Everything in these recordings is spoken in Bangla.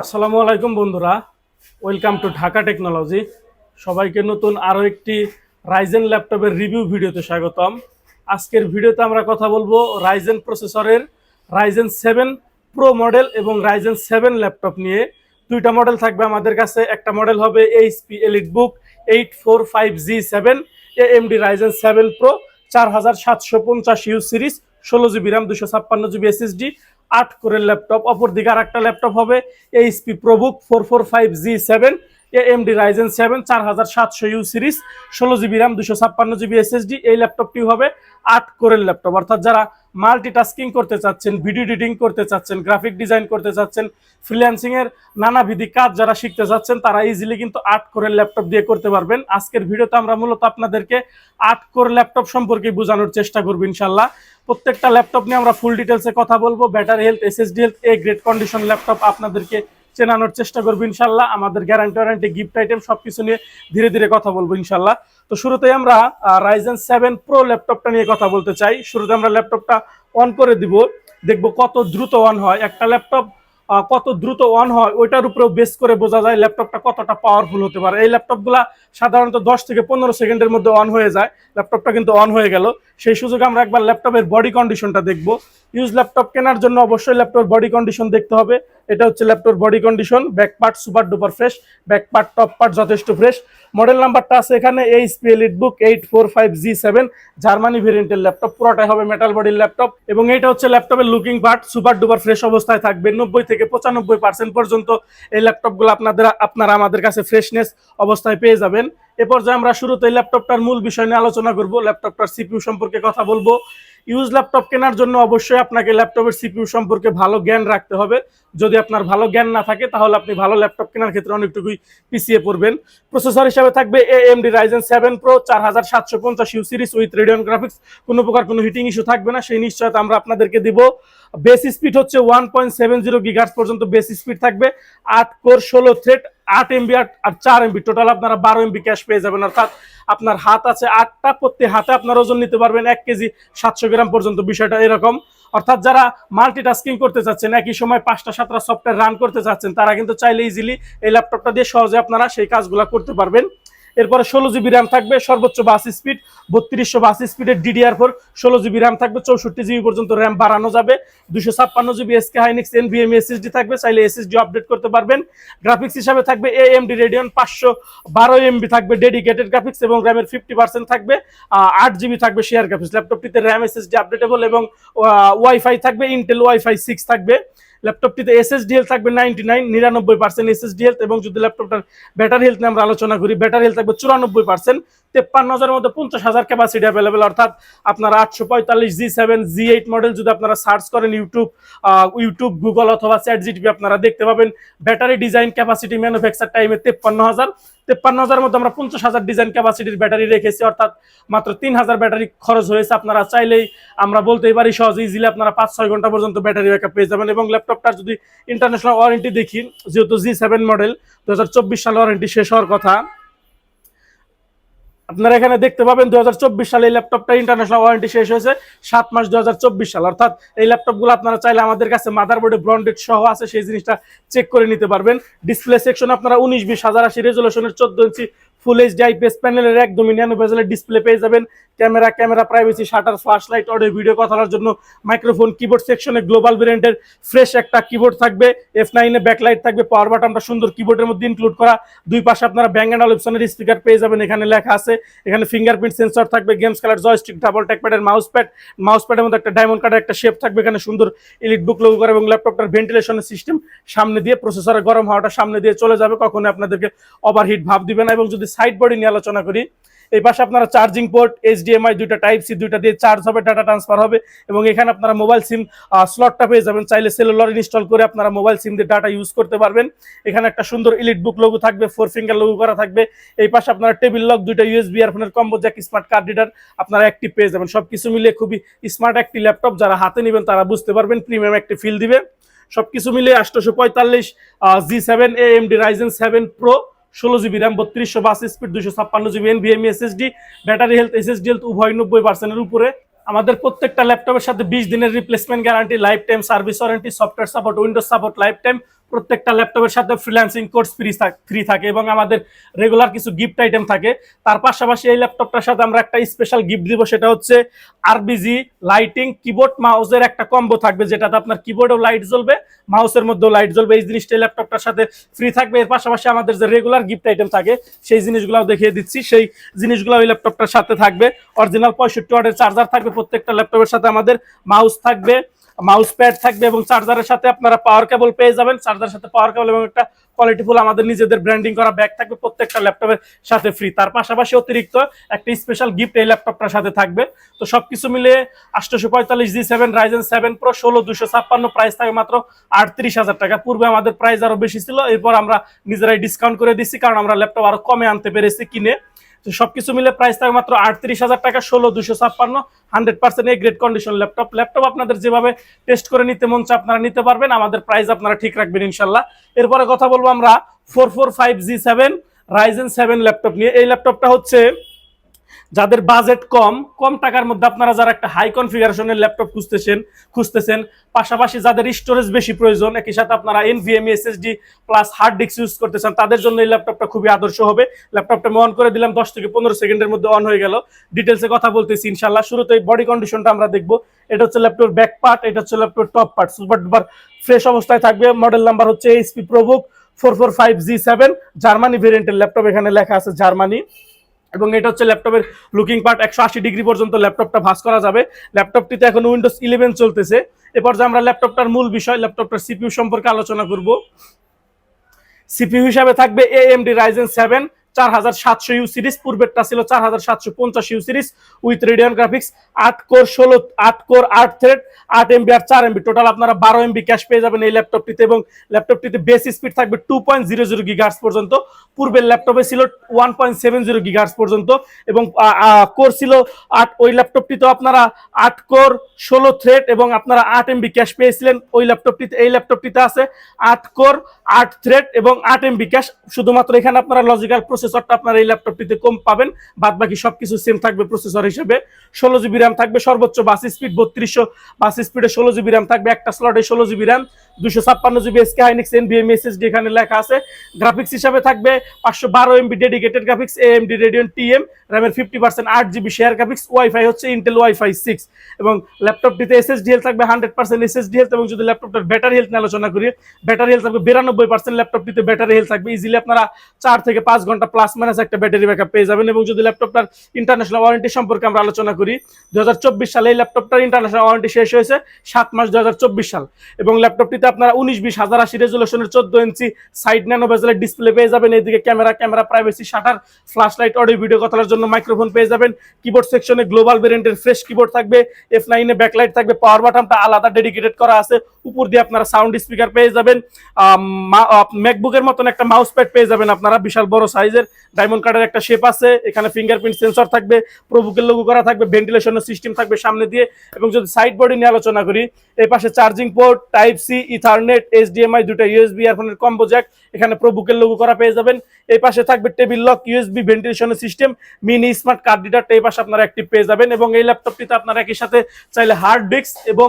আসসালামু আলাইকুম বন্ধুরা। ওয়েলকাম টু ঢাকা টেকনোলজি সবাইকে নতুন আরও একটি রাইজেন ল্যাপটপের রিভিউ ভিডিওতে স্বাগতম। আজকের ভিডিওতে আমরা কথা বলব রাইজেন প্রসেসরের রাইজেন সেভেন প্রো মডেল এবং রাইজেন সেভেন ল্যাপটপ নিয়ে। দুইটা মডেল থাকবে আমাদের কাছে। একটা মডেল হবে HP EliteBook eight four five G seven এ এএমডি রাইজেন সেভেন প্রো চার হাজার সাতশো পঞ্চাশ ইউ সিরিজ ষোলো জিবি র্যাম দুশো ছাপ্পান্ন জিবি এসএসডি আট করে ল্যাপটপ। অপরদিকে আর একটা ল্যাপটপ হবে HP ProBook four four five G seven AMD Ryzen seven চার হাজার সাতশো ইউ সিরিজ ষোলো জিবি র্যাম দুশো ছাপ্পান্ন জিবি এসএসডি এই ল্যাপটপটি হবে আট কোরের ল্যাপটপ অর্থাৎ যারা মাল্টিটাস্কিং করতে চাচ্ছেন ভিডিও এডিটিং করতে চাচ্ছেন গ্রাফিক ডিজাইন করতে চাচ্ছেন ফ্রিল্যান্সিং এর নানাবিধি কাজ যারা শিখতে চাচ্ছেন, তারা ইজিলি কিন্তু আট কোরের ল্যাপটপ দিয়ে করতে পারবেন। আজকের ভিডিওতে আমরা মূলত আপনাদেরকে আট কোর ল্যাপটপ সম্পর্কে বোঝানোর চেষ্টা করব ইনশাল্লাহ প্রত্যেকটা ল্যাপটপ নিয়ে আমরা ফুল ডিটেলসে কথা বলব। Battery health SSD health A grade condition laptop আপনাদেরকে চেনানোর চেষ্টা করব ইনশাল্লাহ। আমাদের গ্যারান্টি ওয়ারেন্টি গিফট আইটেম সবকিছু নিয়ে ধীরে ধীরে কথা বলব ইনশাল্লাহ। তো শুরুতেই আমরা রাইজেন সেভেন প্রো ল্যাপটপটা নিয়ে কথা বলতে চাই। শুরুতে আমরা ল্যাপটপটা অন করে দিব। দেখব কত দ্রুত অন হয়। একটা ল্যাপটপ কত দ্রুত অন হয়, ওইটার উপরেও বেস করে বোঝা যায় ল্যাপটপটা কতটা পাওয়ারফুল হতে পারে। এই ল্যাপটপগুলা সাধারণত দশ থেকে পনেরো সেকেন্ডের মধ্যে অন হয়ে যায়। ল্যাপটপটা কিন্তু অন হয়ে গেল। সেই সুযোগে আমরা একবার ল্যাপটপের বডি কন্ডিশনটা দেখব। ইউজ ল্যাপটপ কেনার জন্য অবশ্যই ল্যাপটপ বডি কন্ডিশন দেখতে হবে। এটা হচ্ছে laptop body condition back part super duper fresh back part top part যথেষ্ট ফ্রেশ মডেল নাম্বারটা আছে এখানে HP EliteBook eight four five G seven Germany ভেরিয়েন্টের ল্যাপটপ পুরোটাই হবে মেটাল বডির ল্যাপটপ এবং এটা হচ্ছে ল্যাপটপের looking part super duper fresh অবস্থায় থাকবে, নব্বই থেকে পঁচানব্বই পার্সেন্ট পর্যন্ত এই ল্যাপটপগুলো আপনাদের, আপনারা আমাদের কাছে ফ্রেশনেস অবস্থায় পেয়ে যাবেন। এ পর্যায়ে আমরা শুরুতে ল্যাপটপটার মূল বিষয় নিয়ে আলোচনা করব ল্যাপটপটার সিপিইউ সম্পর্কে কথা বলব। ইউজ ল্যাপটপ কেনার জন্য অবশ্যই আপনাকে ল্যাপটপের সিপিইউ সম্পর্কে ভালো জ্ঞান রাখতে হবে। যদি আপনার ভালো জ্ঞান না থাকে, তাহলে আপনি ভালো ল্যাপটপ কেনার ক্ষেত্রে অনেকটুকুই পিছিয়ে পড়বেন। প্রসেসর হিসাবে থাকবে এএমডি রাইজেন সেভেন প্রো চার হাজার সাতশো পঞ্চাশ U series with Radeon graphics কোনো প্রকার কোনো হিটিং ইস্যু থাকবে না। সেই নিশ্চয়তা আমরা আপনাদেরকে দিব। বেস স্পিড হচ্ছে one point seven zero gigahertz পর্যন্ত বেস স্পিড থাকবে। আট কোর ষোলো থ্রেড আট এমবি আর চার এমবি টোটাল আপনারা বারো এমবি ক্যাশ পেয়ে যাবেন। অর্থাৎ আপনার হাত আছে আটটা, প্রত্যেক হাতে আপনার ওজন নিতে পারবেন। এক কেজি সাতশো গ্রাম পর্যন্ত বিষয়টা এরকম। অর্থাৎ যারা মাল্টিটাস্কিং করতে চাচ্ছেন, একই সময় পাঁচটা, সাতটা সফটওয়্যার রান করতে চাচ্ছেন, তারা কিন্তু চাইলে ইজিলি এই ল্যাপটপটা দিয়ে সহজে আপনারা সেই কাজগুলো করতে পারবেন। এরপরে ষোলো জিবি র্যাম থাকবে, সর্বোচ্চ বাস স্পিড বত্রিশশো বাস স্পিডের ডিডিআর ফোর ষোলো জিবি র্যাম থাকবে, চৌষট্টি জিবি পর্যন্ত র্যাম বাড়ানো যাবে। দুশো ছাপ্পান্ন GB SK Hynix N NVMe SSD থাকবে, চাইলে এসএসডি আপডেট করতে পারবেন। গ্রাফিক্স হিসাবে থাকবে এএমডি রেডিয়ন পাঁচশো বারো এমবি থাকবে ডেডিকেটেড গ্রাফিক্স এবং র্যামের ফিফটি পার্সেন্ট থাকবে। আট জিবি থাকবে শেয়ার গ্রাফিক্স ল্যাপটপটিতে র্যাম এসএসডি আপডেটেবল এবং ওয়াইফাই থাকবে ইন্টেল ওয়াইফাই সিক্স থাকবে। ল্যাপটপটিতে এসএসডিএল থাকবে নাইনটি নাইন নিরানব্বই পার্সেন্ট এসএসডিএল এবং যদি ল্যাপটপটার ব্যাটারি হেলথ নিয়ে আমরা আলোচনা করি ব্যাটারি হেলথ থাকবে চুরানব্বই পার্সেন্ট তেপ্পান্ন হাজারের মধ্যে পঞ্চাশ হাজার ক্যাপাসিটি অ্যাভেলেবেল অর্থাৎ আপনার আটশো পঁয়তাল্লিশ G seven G eight model যদি আপনারা সার্চ করেন ইউটিউব ইউটিউব গুগল অথবা চ্যাট জিটিপি আপনারা দেখতে পাবেন। ব্যাটারি ডিজাইন ক্যাপাসিটি ম্যানুফ্যাকচার টাইমে তেপ্পান্ন হাজার তেপ্পান্ন হাজার মধ্যে আমরা পঞ্চাশ হাজার ডিজাইন ক্যাপাসিটির ব্যাটারি রেখেছি, অর্থাৎ মাত্র তিন হাজার ব্যাটারি খরচ হয়েছে। আপনারা চাইলেই আমরা বলতেই পারি সহজে ইজিলি আপনারা পাঁচ ছয় ঘণ্টা পর্যন্ত ব্যাটারি ব্যাকআপ পেয়ে যাবেন এবং ল্যাপটপটার যদি ইন্টারন্যাশনাল ওয়ারেন্টি দেখি, যেহেতু জি সেভেন মডেল দু হাজার চব্বিশ সালে ওয়ারেন্টি শেষ হওয়ার কথা আপনারা এখানে দেখতে পাবেন দু হাজার চব্বিশ সালে এই ল্যাপটপটা ইন্টারন্যাশনাল ওয়ারেন্টি শেষ হয়েছে, সাত মাস দু হাজার চব্বিশ সাল। অর্থাৎ এই ল্যাপটপগুলো আপনারা চাইলে আমাদের কাছে মাদারবোর্ডে ব্রন্ডেড সহ আছে, সেই জিনিসটা চেক করে নিতে পারবেন। ডিসপ্লে সেকশন আপনারা উনিশ, বিশ, হাজার আশি রেজলিউশনের চোদ্দ ইঞ্চি ফুল এইচডি আইপিএস প্যানেলের একদমই ন্যানো বেজেলের ডিসপ্লে পেয়ে যাবেন। Camera camera privacy shutter flash light audio video কথা বলার জন্য মাইক্রোফোন কিবোর্ড সেকশনে গ্লোবাল ভেরিয়েন্টের ফ্রেশ একটা কিবোর্ড থাকবে। এফ নাইনে ব্যাকলাইট থাকবে পাওয়ার বাটনটা সুন্দর কিবোর্ডের মধ্যে ইনক্লুড করা। দুই পাশে আপনারা ব্যাঙ্গ অ্যান্ড অপশনের স্পিকার পেয়ে যাবেন, এখানে লেখা আছে। এখানে ফিঙ্গারপ্রিন্ট সেন্সর থাকবে গেমস খেলার জয়স্টিক ডাবল ট্যাকপ্যাডের মাউস প্যাড মাউস প্যাডের মধ্যে একটা ডায়মন্ড কার্ডের একটা শেপ থাকবে, এখানে সুন্দর ইলিট বুক লোগো করা এবং ল্যাপটপটার ভেন্টিলেশনের সিস্টেম সামনে দিয়ে প্রসেসরের গরম হাওয়াটা সামনে দিয়ে চলে যাবে। কখনো আপনাদেরকে ওভারহিট ভাব দিবে না এবং যদি সাইড বডি নিয়ে আলোচনা করি। এই পাশে আপনারা চার্জিং পোর্ট, এইচডিএমআই দুইটা টাইপ সি দুইটা দিয়ে চার্জ হবে ডাটা ট্রান্সফার হবে এবং এখানে আপনারা মোবাইল সিম স্লটটা পেয়ে যাবেন। চাইলে সেলুলার ইনস্টল করে আপনারা মোবাইল সিম দিয়ে ডাটা ইউজ করতে পারবেন। এখানে একটা সুন্দর ইলিট বুক লোগো থাকবে ফোর ফিঙ্গার লোগো করা থাকবে। এই পাশে আপনারা টেবিল লক দুইটা USB ইয়ারফোনের combo jack smart card reader আপনারা একটি পেয়ে যাবেন। সব কিছু মিলিয়ে খুবই স্মার্ট একটি ল্যাপটপ যারা হাতে নেবেন তারা বুঝতে পারবেন প্রিমিয়াম একটি ফিল দিবে। সবকিছু মিলিয়ে আটশোশো পঁয়তাল্লিশ G seven A M D Ryzen seven pro ষোলো জিবি র্যাম বত্রিশশো বাস স্পিড দুশো ছাপ্পান্ন GB NVMe SSD battery health SSD health উভয় নব্বই পার্সেন্টের উপরে। আমাদের প্রত্যেকটা ল্যাপটপের সাথে বিশ দিনের replacement guarantee life time service warranty software support Windows support life time প্রত্যেকটা ল্যাপটপের সাথে ফ্রিল্যান্সিং কোর্স ফ্রি ফ্রি থাকে এবং আমাদের রেগুলার কিছু গিফট আইটেম থাকে। তার পাশাপাশি এই ল্যাপটপটার সাথে আমরা একটা স্পেশাল গিফট দিব, সেটা হচ্ছে আরবিজি লাইটিং কিবোর্ড মাউসের একটা কম্বো থাকবে, যেটাতে আপনার কিবোর্ডেও লাইট জ্বলবে মাউসের মধ্যেও লাইট জ্বলবে। এই জিনিসটা এই ল্যাপটপটার সাথে ফ্রি থাকবে। এর পাশাপাশি আমাদের যে রেগুলার গিফট আইটেম থাকে, সেই জিনিসগুলো দেখিয়ে দিচ্ছি। সেই জিনিসগুলো ওই ল্যাপটপটার সাথে থাকবে। অরিজিনাল পঁয়ষট্টি ওয়াটের চার্জার থাকবে প্রত্যেকটা ল্যাপটপের সাথে আমাদের মাউস থাকবে। মাউস প্যাড থাকবে এবং চার্জারের সাথে আপনারা পাওয়ার কেবল পেয়ে যাবেন। চার্জারের সাথে পাওয়ার কেবল এবং একটা কোয়ালিটিফুল আমাদের নিজেদের ব্র্যান্ডিং করা ব্যাগ থাকবে প্রত্যেকটা ল্যাপটপের সাথে ফ্রি তার পাশাপাশি অতিরিক্ত একটা স্পেশাল গিফট এই ল্যাপটপটার সাথে থাকবে। তো সবকিছু মিলে আটশোশো পঁয়তাল্লিশ G seven Ryzen seven pro ষোলো, দুশো ছাপ্পান্ন প্রাইস থাকে মাত্র আটত্রিশ হাজার টাকা। পূর্বে আমাদের প্রাইস আরও বেশি ছিল, এরপর আমরা নিজেরাই ডিসকাউন্ট করে দিচ্ছি, কারণ আমরা ল্যাপটপ আরও কমে আনতে পেরেছি কিনে। তো সবকিছু মিলে প্রাইস থাকে মাত্র আটত্রিশ হাজার টাকা, ষোলো, দুশো ছাপ্পান্ন হান্ড্রেড পার্সেন্ট এই গ্রেড কন্ডিশন ল্যাপটপ ল্যাপটপ আপনাদের যেভাবে টেস্ট করে নিতে মন আপনারা নিতে পারবেন, আমাদের প্রাইস আপনারা ঠিক রাখবেন ইনশাল্লাহ। এরপরে কথা বলব আমরা four four five G seven Ryzen seven laptop নিয়ে। এই ল্যাপটপটা হচ্ছে যাদের বাজেট কম কম টাকার মধ্যে আপনারা যারা একটা হাই কনফিগারেশনের ল্যাপটপ খুঁজতেছেন খুঁজতেছেন, পাশাপাশি যাদের স্টোরেজ বেশি প্রয়োজন, একই সাথে আপনারা NVMe SSD plus hard disk use করতেছেন, তাদের জন্য এই ল্যাপটপটা খুবই আদর্শ হবে। ল্যাপটপটা অন করে দিলাম, দশ থেকে পনেরো সেকেন্ডের মধ্যে অন হয়ে গেল। ডিটেলসে কথা বলতেছি ইনশাল্লাহ শুরুতে বডি কন্ডিশনটা আমরা দেখব। এটা হচ্ছে ল্যাপটপের ব্যাক পার্ট এটা হচ্ছে ল্যাপটপের top part super duper fresh অবস্থায় থাকবে। মডেল নাম্বার হচ্ছে HP ProBook four four five G seven Germany ভেরিয়েন্টের ল্যাপটপ এখানে লেখা আছে জার্মানি এবং এটা হচ্ছে ল্যাপটপের লুকিং পার্ট একশো আশি ডিগ্রি পর্যন্ত ল্যাপটপটা ভাস করা যাবে। ল্যাপটপটিতে এখন উইন্ডোজ ইলেভেন চলতেছে। এরপর যে আমরা ল্যাপটপটার মূল বিষয়, ল্যাপটপটার সিপিইউ সম্পর্কে আলোচনা করব। সিপিউ হিসাবে থাকবে A M D Ryzen seven চার হাজার সাতশো ইউ সিরিজ পূর্বেরটা ছিল চার হাজার সাতশো পঞ্চাশ U series with Radeon graphics আট কোর ষোলো, আট কোর আট থ্রেড আট এমবি আর চার এমবি টোটাল আপনারা বারো এমবি ক্যাশ পেয়ে যাবেন এই ল্যাপটপটিতে এবং ল্যাপটপটিতে বেস স্পিড থাকবে two point zero zero gigahertz পর্যন্ত। পূর্বের ল্যাপটপে ছিল one point seven zero gigahertz পর্যন্ত এবং কোর ছিল আট, ওই ল্যাপটপটিতে আপনারা আট কোর ষোলো থ্রেড এবং আপনারা আট এমবি ক্যাশ পেয়েছিলেন। ওই ল্যাপটপটিতে এই ল্যাপটপটিতে আছে আট কোর আট থ্রেড এবং আট এমবি ক্যাশ শুধুমাত্র এখানে আপনারা লজিক্যাল প্রসেসরটা আপনারা এই ল্যাপটপটিতে কম পাবেন বাদ বাকি সবকিছু সেম থাকবে প্রসেসর হিসেবে। ষোলো জিবি র্যাম থাকবে, সর্বোচ্চ বাস স্পিড বত্রিশশো, বাস স্পিডে ষোলো জিবি র্যাম থাকবে, একটা স্লটে ষোলো জিবি র্যাম। দুশো ছাপ্পান্ন GB SK Hynix NVM SSD এখানে লেখা আছে। গ্রাফিক্স হিসাবে থাকবে পাঁচশো বারো MB dedicated graphics AMD Radeon TM র্যামের ফিফটি পার্সেন্ট আট জিবি শেয়ার গ্রাফিক্স ওয়াইফাই হচ্ছে ইন্টেল ওয়াইফাই সিক্স এবং ল্যাপটপটিতে এসএসডি হেলথ থাকবে হান্ড্রেড পার্সেন্ট এসএসডি হেলথ এবং যদি ল্যাপটপটার ব্যাটারি হেলথ নিয়ে আলোচনা করি ব্যাটারি হেলথ থাকবে বিরানব্বই পার্সেন্ট ল্যাপটপটিতে ব্যাটারি হেলথ থাকবে ইজিলি আপনারা চার থেকে পাঁচ ঘণ্টা প্লাস মাইনাস একটা ব্যাটারি ব্যাকআপ পেয়ে যাবেন এবং যদি ল্যাপটপটার ইন্টারন্যাশনাল ওয়ারেন্টি সম্পর্কে আমরা আলোচনা করি, দুই হাজার চব্বিশ সালে এই ল্যাপটপটার ইন্টারন্যাশনাল ওয়ারেন্টি শেষ হয়েছে সাত মাস দু হাজার চব্বিশ সাল এবং ল্যাপটপটিতে আপনারা উনিশ, বিশ, হাজার আশি রেজুলেশনের চোদ্দ ইঞ্চি সাইড ন্যানো বেজেলের ডিসপ্লে পেয়ে যাবেন। এইদিকে camera camera privacy shutter flash light audio video কথার জন্য মাইক্রোফোন পেয়ে যাবেন। কিবোর্ড সেকশনে গ্লোবাল ভেরিয়েন্টের ফ্রেশ কিবোর্ড থাকবে। এফ নাইনে ব্যাকলাইট থাকবে। পাওয়ার বাটনটা আলাদা ডেডিকেটেড করা আছে। উপর দিয়ে আপনারা সাউন্ড স্পিকার পেয়ে যাবেন। ম্যাকবুকের মতন একটা মাউস প্যাড পেয়ে যাবেন আপনারা। বিশাল বড় সাইজের ডায়মন্ড কার্ডের একটা শেপ আছে। এখানে ফিঙ্গারপ্রিন্ট সেন্সর থাকবে। প্রভুকের লোগো করা থাকবে। ভেন্টিলেশনের সিস্টেম থাকবে সামনে দিয়ে। এবং যদি সাইড বডি নিয়ে আলোচনা করি, এই পাশে charging port type C Ethernet HDMI দুটো ইউএসবি ইয়ারফোনের কম্বো জ্যাক এখানে প্রভুকের লোগো করা পেয়ে যাবেন। এই পাশে থাকবে table lock USB ভেন্টিলেশনের system mini smart card reader এই পাশে আপনারা অ্যাক্টিভ পেয়ে যাবেন এবং এই ল্যাপটপটিতে আপনারা একই সাথে চাইলে হার্ড ডিস্ক এবং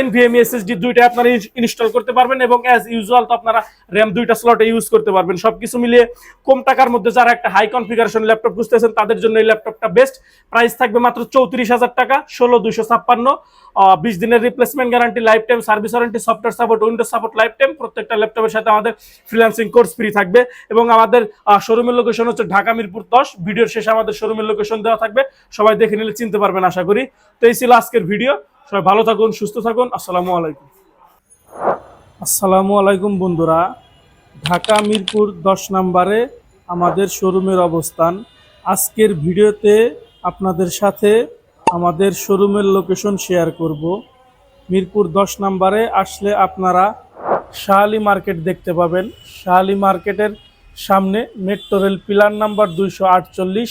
এনভিএমই এসএসডি দুইটা আপনারা ইনস্টল করতে পারবেন এবং অ্যাজ ইউজুয়াল তো আপনারা র্যাম দুইটা স্লটে ইউজ করতে পারবেন। সবকিছু মিলিয়ে কম টাকার মধ্যে যারা একটা হাই কনফিগারেশন ল্যাপটপ খুঁজতেছেন, তাদের জন্য এই ল্যাপটপটা বেস্ট প্রাইস থাকবে মাত্র চৌত্রিশ হাজার টাকা, ষোলো দুইশো ছাপ্পান্ন। বিশ দিনের replacement guarantee life time service warranty software support Windows support life time প্রত্যেকটা ল্যাপটপের সাথে আমাদের ফ্রিল্যান্সিং কোর্স ফ্রি থাকবে। এবং আমাদের শোরুমের লোকেশন হচ্ছে ঢাকা মিরপুর দশ। ভিডিওর শেষে আমাদের শোরুমের লোকেশন দেওয়া থাকবে। সবাই দেখে নিলে চিনতে পারবেন, আশা করি। তো এই ছিল আজকের ভিডিও সবাই ভালো থাকুন, সুস্থ থাকুন। আসসালামু আলাইকুম। আসসালামু আলাইকুম বন্ধুরা। ঢাকা মিরপুর দশ নম্বরে আমাদের শোরুমের অবস্থান। আজকের ভিডিওতে আপনাদের সাথে আমাদের শোরুমের লোকেশন শেয়ার করব। মিরপুর দশ নম্বরে আসলে আপনারা শাহালি মার্কেট দেখতে পাবেন। শাহালি মার্কেটের সামনে মেট্রো রেল পিলার নাম্বার দুইশো আটচল্লিশ।